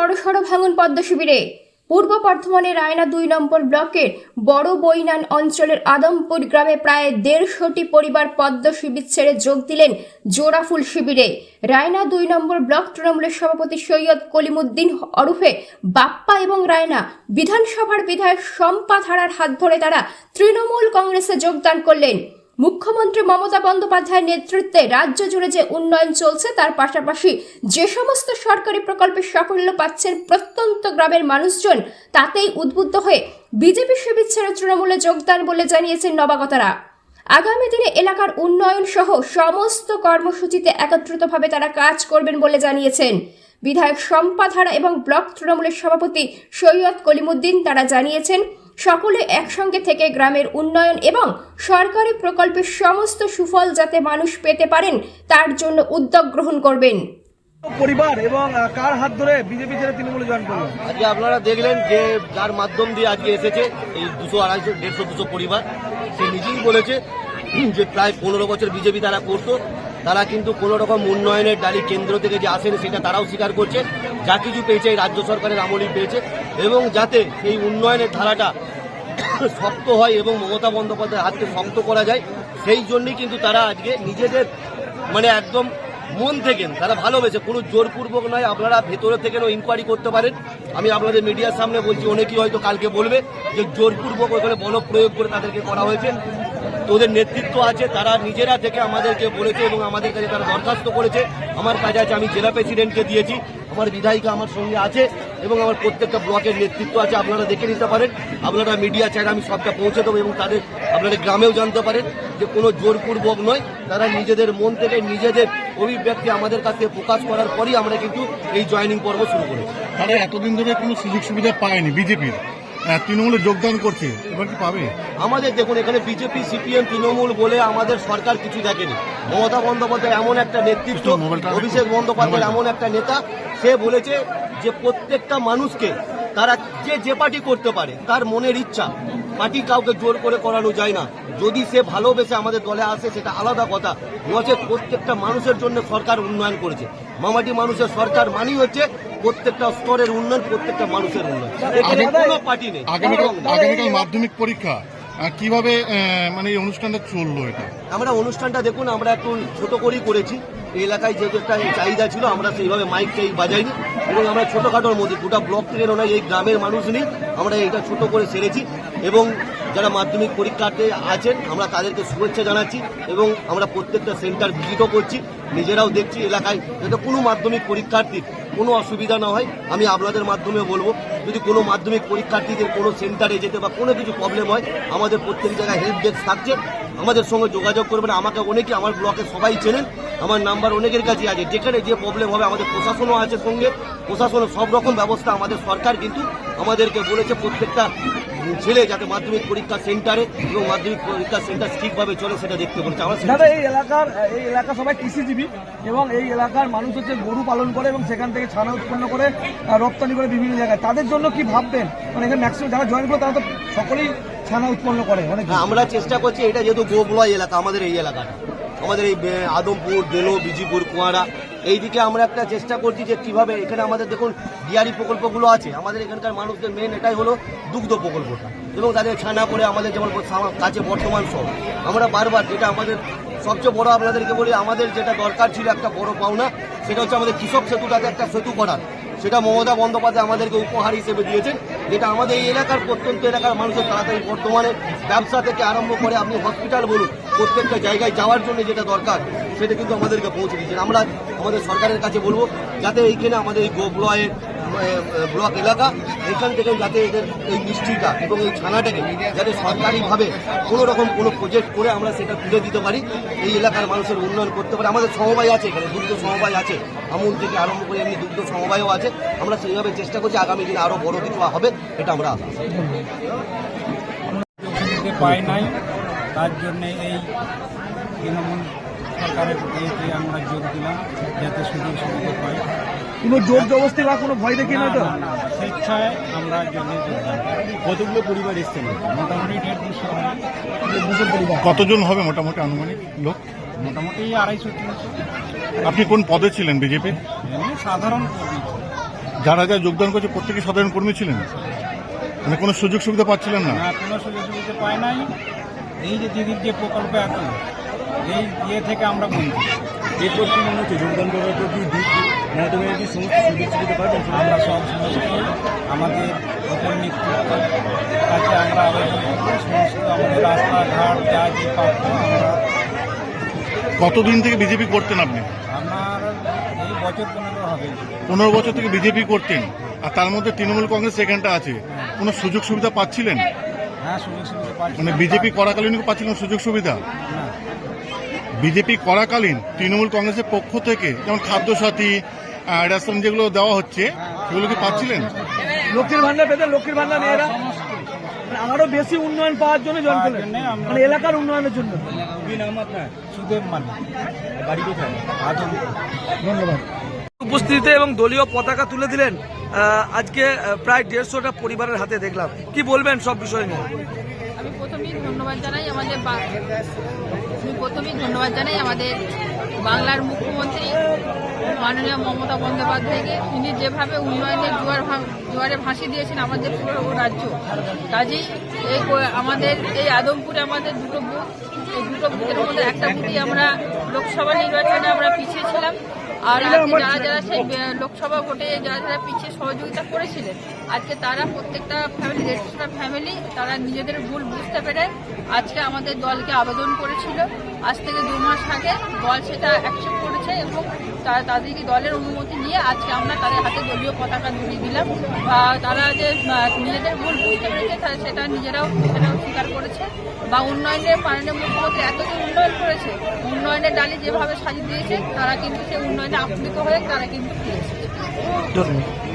বড়সড় ভাঙন পদ্মা শিবিরে। পূর্ব বর্ধমানের রায়না দুই নম্বর ব্লকের বড় বৈনান অঞ্চলের আদমপুর গ্রামে প্রায় দেড়শোটি পরিবার পদ্ম শিবির ছেড়ে যোগ দিলেন জোড়াফুল শিবিরে। রায়না দুই নম্বর ব্লক তৃণমূলের সভাপতি সৈয়দ কলিমুদ্দিন অরুফে বাপ্পা এবং রায়না বিধানসভার বিধায়ক শম্পা ধারার হাত ধরে তারা তৃণমূল কংগ্রেসে যোগদান করলেন। মুখ্যমন্ত্রী মমতা বন্দ্যোপাধ্যায়ের নেতৃত্বে রাজ্য জুড়ে যে উন্নয়ন চলছে, তার পাশাপাশি যে সমস্ত সরকারি প্রকল্পে সাফল্য পাচ্ছেন প্রত্যন্ত গ্রামের মানুষজন, তাতেই উদ্বুদ্ধ হয়ে বিজেপি ছেড়ে তৃণমূলে যোগদান বলে জানিয়েছেন নবাগতরা। আগামী দিনে এলাকার উন্নয়ন সহ সমস্ত কর্মসূচিতে একত্রিতভাবে তারা কাজ করবেন বলে জানিয়েছেন। বিধায়ক শম্পা ধারা এবং ব্লক তৃণমূলের সভাপতি সৈয়দ কলিমুদ্দিন তারা জানিয়েছেন সকলে একসঙ্গে থেকে গ্রামের উন্নয়ন এবং সরকারি প্রকল্পের সমস্ত সুফল যাতে মানুষ পেতে পারেন তার জন্য উদ্যোগ গ্রহণ করবেন। পরিবার এবং কার হাত ধরে বিজেপি ছেড়ে তৃণমূলে জয়েন করল? আজকে আপনারা দেখলেন যে যার মাধ্যম দিয়ে আজকে এসেছে এই দুশো আড়াইশো দেড়শো দুশো পরিবার। সে নিজেই বলেছে যে প্রায় পনেরো বছর বিজেপি তারা করতো। তারা কিন্তু কোনো রকম উন্নয়নের ডালি কেন্দ্র থেকে যে আসেন সেটা তারাও স্বীকার করছে। যা কিছু পেয়েছে এই রাজ্য সরকারের আমলই পেয়েছে। এবং যাতে এই উন্নয়নের ধারাটা শক্ত হয় এবং মমতা বন্দ্যোপাধ্যায়ের হাতকে শক্ত করা যায়, সেই জন্যই কিন্তু তারা আজকে নিজেদের মানে একদম মন থেকে তারা ভালোবেসে, কোনো জোরপূর্বক নয়, আপনারা ভেতরে থেকেও ইনকোয়ারি করতে পারেন। আমি আপনাদের মিডিয়ার সামনে বলছি, অনেকেই হয়তো কালকে বলবে যে জোরপূর্বক ওখানে বল প্রয়োগ করে তাদেরকে করা হয়েছে। তো ওদের নেতৃত্ব আছে, তারা নিজেরা থেকে আমাদেরকে বলেছে এবং আমাদের কাছে তারা দরখাস্ত করেছে। আমার কাছে আছে, আমি জেলা প্রেসিডেন্টকে দিয়েছি। আমার বিধায়িকা আমার সঙ্গে আছে এবং আমার প্রত্যেকটা ব্লকের নেতৃত্ব আছে, আপনারা দেখে নিতে পারেন। আপনারা মিডিয়া চাইলে আমি সবটা পৌঁছে দেবো এবং তাদের আপনাদের গ্রামেও জানতে পারেন যে কোনো জোরপূর্বক নয়, তারা নিজেদের মন থেকে নিজেদের অভিব্যক্তি আমাদের কাছে প্রকাশ করার পরই আমরা কিন্তু এই জয়নিং পর্ব শুরু করেছি। তারা এতদিন ধরে কোনো সুযোগ সুবিধা পায়নি, বিজেপির। তৃণমূলে যোগদান করছে। এবার কি পাবে? আমাদের দেখুন এখানে বিজেপি সিপিএম তৃণমূল বলে আমাদের সরকার কিছু দেখেনি। মমতা বন্দ্যোপাধ্যায় এমন একটা নেতৃত্ব অভিষেক বন্দ্যোপাধ্যায় এমন একটা নেতা সে বলেছে যে প্রত্যেকটা মানুষকে তারা যে যে পার্টি করতে পারে তার মনের ইচ্ছা পার্টি কাউকে জোর করে করানো যায় না। যদি সে ভালোবেসে আমাদের দলে আসে সেটা আলাদা কথা। নচেত প্রত্যেকটা মানুষের জন্য সরকার উন্নয়ন করেছে। মামাটি মানুষের সরকার মানি হচ্ছে প্রত্যেকটা স্তরের উন্নয়ন প্রত্যেকটা মানুষের উন্নয়ন। এখানে কোনো পার্টি নেই। আগামীকাল মাধ্যমিক পরীক্ষা। কীভাবে মানে এই অনুষ্ঠানটা চলল এটা? আমরা অনুষ্ঠানটা দেখুন আমরা একটু ছোট করেই করেছি। এই এলাকায় যেহেতু একটা চাহিদা ছিল আমরা সেইভাবে মাইক টাইক বাজাইনি। এবং আমরা ছোটখাটোর মধ্যে গোটা ব্লক থেকে নয় এই গ্রামের মানুষ নেই। আমরা এটা ছোট করে সেরেছি। এবং যারা মাধ্যমিক পরীক্ষার্থী আছেন, আমরা তাদেরকে শুভেচ্ছা জানাচ্ছি এবং আমরা প্রত্যেকটা সেন্টার ভিজিটও করছি। নিজেরাও দেখছি এলাকায় যাতে কোনো মাধ্যমিক পরীক্ষার্থীর কোনো অসুবিধা না হয়। আমি আপনাদের মাধ্যমে বলব, যদি কোনো মাধ্যমিক পরীক্ষার্থীদের কোনো সেন্টারে যেতে বা কোনো কিছু প্রবলেম হয়, আমাদের প্রত্যেক জায়গায় হেল্প ডেস্ক থাকছে। আমাদের সঙ্গে যোগাযোগ করবেন, আমাকে অনেকে আমার ব্লকে সবাই চেনেন। আমার নাম্বার অনেকের কাছে আছে। যেখানে যে প্রবলেম হবে, আমাদের প্রশাসনও আছে সঙ্গে। প্রশাসনের সব রকম ব্যবস্থা আমাদের সরকার কিন্তু আমাদেরকে বলেছে প্রত্যেকটা ছেলে যাতে মাধ্যমিক পরীক্ষা সেন্টারে এবং মাধ্যমিক পরীক্ষা সেন্টার ঠিকভাবে চলে সেটা দেখতে বলেছে। আমরা দাদা এই এলাকার এই এলাকা সবাই কৃষিজীবী এবং এই এলাকার মানুষ হচ্ছে গরু পালন করে এবং সেখান থেকে ছানা উৎপন্ন করে রপ্তানি করে বিভিন্ন জায়গায়। তাদের জন্য কি ভাববেন? মানে এখানে ম্যাক্সিমাম যারা জয়েন করে তারা তো সকলেই ছানা উৎপন্ন করে অনেক। হ্যাঁ, আমরা চেষ্টা করছি এটা যেহেতু গোবলয় এলাকা আমাদের এই এলাকাটা। আমাদের এই আদমপুর, দেলো, বিজিপুর কুয়ারা এইদিকে আমরা একটা চেষ্টা করছি যে কীভাবে এখানে আমাদের দেখুন ডিয়ারি প্রকল্পগুলো আছে। আমাদের এখানকার মানুষদের মেন এটাই হলো দুগ্ধ প্রকল্পটা এবং তাদের ছানা করে আমাদের যেমন কাছে বর্তমান সব। আমরা বারবার যেটা আমাদের সবচেয়ে বড় আপনাদেরকে বলি, আমাদের যেটা দরকার ছিল একটা বড় পাওনা, সেটা হচ্ছে আমাদের কৃষক সেতুটাতে একটা সেতু করার। সেটা মমতা বন্দ্যোপাধ্যায় আমাদেরকে উপহার হিসেবে দিয়েছেন। যেটা আমাদের এই এলাকার প্রত্যন্ত এলাকার মানুষের তাড়াতাড়ি বর্তমানে ব্যবসা থেকে আরম্ভ করে আপনি হসপিটাল বলুন, প্রত্যেকটা জায়গায় যাওয়ার জন্য যেটা দরকার, সেটা কিন্তু আমাদেরকে পৌঁছে দিচ্ছেন আমরা আমাদের সরকারের কাছে বলব, যাতে এইখানে আমাদের এই গোবলয়ের ব্লক এলাকা, এখান থেকে যাতে এদের এই মিষ্টিটা এবং এই ছানাটাকে যাতে সরকারিভাবে কোনো রকম কোনো প্রজেক্ট করে আমরা সেটা তুলে দিতে পারি, এই এলাকার মানুষের উন্নয়ন করতে পারি। আমাদের সমবায় আছে এখানে, দুগ্ধ সমবায় আছে। আমুল থেকে আরম্ভ করে এমনি দুগ্ধ সমবায়ও আছে। আমরা সেইভাবে চেষ্টা করছি, আগামী দিনে আরও বড় কিছু হবে, এটা আমরা আশা। পাই নাই, তার জন্য এই তৃণমূল সরকারের ইয়েতে আমরা যোগ দিলাম যাতে সুযোগ সুবিধা পাই। কোনো জোর জবস্তি বা কোনো ভয় দেখিয়ে না তো? স্বেচ্ছায় আমরা যোগদান কতগুলো পরিবার এসছেন মোটামুটি দুশো। কতজন হবে মোটামুটি আনুমানিক লোক? মোটামুটি আড়াইশো তিনশো। আপনি কোন পদে ছিলেন বিজেপির এমনি সাধারণ কর্মী। যারা যারা যোগদান করছে প্রত্যেকে সাধারণ কর্মী ছিলেন? মানে কোনো সুযোগ সুবিধা পাচ্ছিলেন না? না কোনো সুযোগ সুবিধা পায় নাই। এই যে দিদির যে প্রকল্প এত এই ইয়ে থেকে আমরা বঞ্চিত এরপর কি মনে হচ্ছে যোগদান করার পর কি তুমি কি সমস্ত সুযোগ সুবিধা পাবেন আমরা সব সমস্ত আমাদের নেতৃত্ব কাছে আমরা সমস্ত আমাদের রাস্তাঘাট যা যে আমরা কতদিন থেকে বিজেপি করতেন আপনি? আমার এই বছর পনেরো হবে। পনেরো বছর থেকে বিজেপি করতেন। আর তার মধ্যে তৃণমূল কংগ্রেস সেখানটা আছে। কোনো সুযোগ সুবিধা পাচ্ছিলেন? হ্যাঁ সুযোগ সুবিধা পাচ্ছি। মানে বিজেপি করাকালীন পাচ্ছিলেন সুযোগ সুবিধা? না। বিজেপি করাকালীন তৃণমূল কংগ্রেসের পক্ষ থেকে যেমন খাদ্যসাথী রেশন যেগুলো দেওয়া হচ্ছে সেগুলো কি পাচ্ছিলেন? লক্ষ্মীর ভান্ডার পেতে লক্ষ্মীর ভান্ডার মেয়েরা মানে আরও বেশি উন্নয়ন পাওয়ার জন্য আমরা- মানে এলাকার উন্নয়নের জন্য। মানে ধন্যবাদ। উপস্থিতিতে এবং দলীয় পতাকা তুলে দিলেন আজকে প্রায় দেড়শোটা পরিবারের হাতে দেখলাম। কি বলবেন সব বিষয় নিয়ে? আমি প্রথমেই ধন্যবাদ জানাই আমাদের প্রথমেই ধন্যবাদ জানাই আমাদের বাংলার মুখ্যমন্ত্রী মাননীয় মমতা বন্দ্যোপাধ্যায়কে। তিনি যেভাবে উন্নয়নের জোয়ার জোয়ারে ভাসি দিয়েছেন আমাদের পুরো রাজ্য। কাজেই এই আমাদের এই আদমপুরে আমাদের দুটো বুথ এই দুটো বুথের মধ্যে একটা বুথই আমরা লোকসভা নির্বাচনে আমরা পিছিয়ে ছিলাম। আর আজকে যারা যারা সেই লোকসভা ভোটে যারা যারা পিছিয়ে সহযোগিতা করেছিলেন আজকে তারা প্রত্যেকটা ফ্যামিলি দেড়শোটা ফ্যামিলি তারা নিজেদের ভুল বুঝতে পেরে আজকে আমাদের দলকে আবেদন করেছিল। আজ থেকে দু মাস আগে দল সেটা অ্যাকসেপ্ট করেছে এবং তারা তাদেরকে দলের অনুমতি নিয়ে আজকে আমরা তাদের হাতে দলীয় পতাকা ধরিয়ে দিলাম। বা তারা যে নিজেদের ভুল বুঝতে পেরেছে সেটা নিজেরাও সেটাও স্বীকার করেছে। বা উন্নয়নের মাননীয় মুখ্যমন্ত্রী এত যে উন্নয়ন করেছে, উন্নয়নের ডালি যেভাবে সাজিয়ে দিয়েছে, তারা কিন্তু সেই উন্নয়নে আপ্লুত হয়ে তারা কিন্তু ফিরে এসেছে ধন্যবাদ।